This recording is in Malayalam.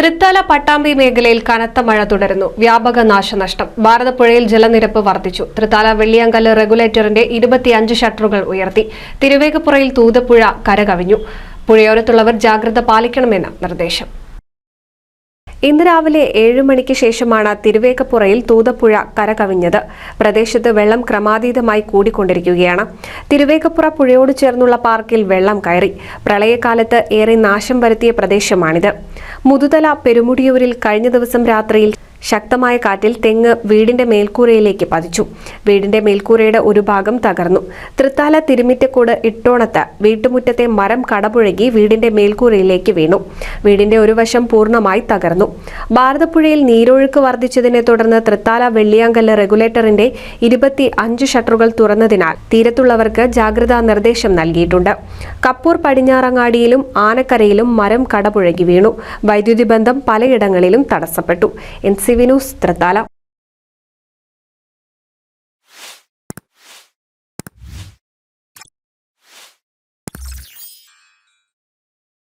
തൃത്താല പട്ടാമ്പി മേഖലയിൽ കനത്ത മഴ തുടരുന്നു. വ്യാപക നാശനഷ്ടം. ഭാരതപ്പുഴയിൽ ജലനിരപ്പ് വർദ്ധിച്ചു. തൃത്താല വെള്ളിയാങ്കല്ല് റെഗുലേറ്ററിന്റെ ഇരുപത്തിയഞ്ച് ഷട്ടറുകൾ ഉയർത്തി. തിരുവേഗപ്പുറയിൽ തൂതപ്പുഴ കരകവിഞ്ഞു. പുഴയോരത്തുള്ളവർ ജാഗ്രത പാലിക്കണമെന്ന് നിർദ്ദേശം. ഇന്ന് രാവിലെ ഏഴ് മണിക്ക് ശേഷമാണ് തിരുവേക്കപ്പുറയിൽ തൂതപ്പുഴ കരകവിഞ്ഞത്. പ്രദേശത്ത് വെള്ളം ക്രമാതീതമായി കൂടിക്കൊണ്ടിരിക്കുകയാണ്. തിരുവേക്കപ്പുറ പുഴയോട് ചേർന്നുള്ള പാർക്കിൽ വെള്ളം കയറി. പ്രളയകാലത്ത് ഏറെ നാശം വരുത്തിയ പ്രദേശമാണിത്. മുതുതല പെരുമുടിയൂരിൽ കഴിഞ്ഞ ദിവസം രാത്രിയിൽ ശക്തമായ കാറ്റിൽ തെങ്ങ് വീടിന്റെ മേൽക്കൂരയിലേക്ക് പതിച്ചു. വീടിന്റെ മേൽക്കൂരയുടെ ഒരു ഭാഗം തകർന്നു. തൃത്താല തിരുമിറ്റക്കോട് ഇട്ടോണത്ത് വീട്ടുമുറ്റത്തെ മരം കടപുഴകി വീടിന്റെ മേൽക്കൂരയിലേക്ക് വീണു. വീടിന്റെ ഒരു വശം പൂർണമായി തകർന്നു. ഭാരതപ്പുഴയിൽ നീരൊഴുക്ക് വർദ്ധിച്ചതിനെ തുടർന്ന് തൃത്താല വെള്ളിയാങ്കല്ല് റെഗുലേറ്ററിന്റെ ഇരുപത്തി അഞ്ച് ഷട്ടറുകൾ തുറന്നതിനാൽ തീരത്തുള്ളവർക്ക് ജാഗ്രതാ നിർദ്ദേശം നൽകിയിട്ടുണ്ട്. കപ്പൂർ പടിഞ്ഞാറങ്ങാടിയിലും ആനക്കരയിലും മരം കടപുഴകി വീണു. വൈദ്യുതി ബന്ധം പലയിടങ്ങളിലും തടസ്സപ്പെട്ടു. N C V news Thrithala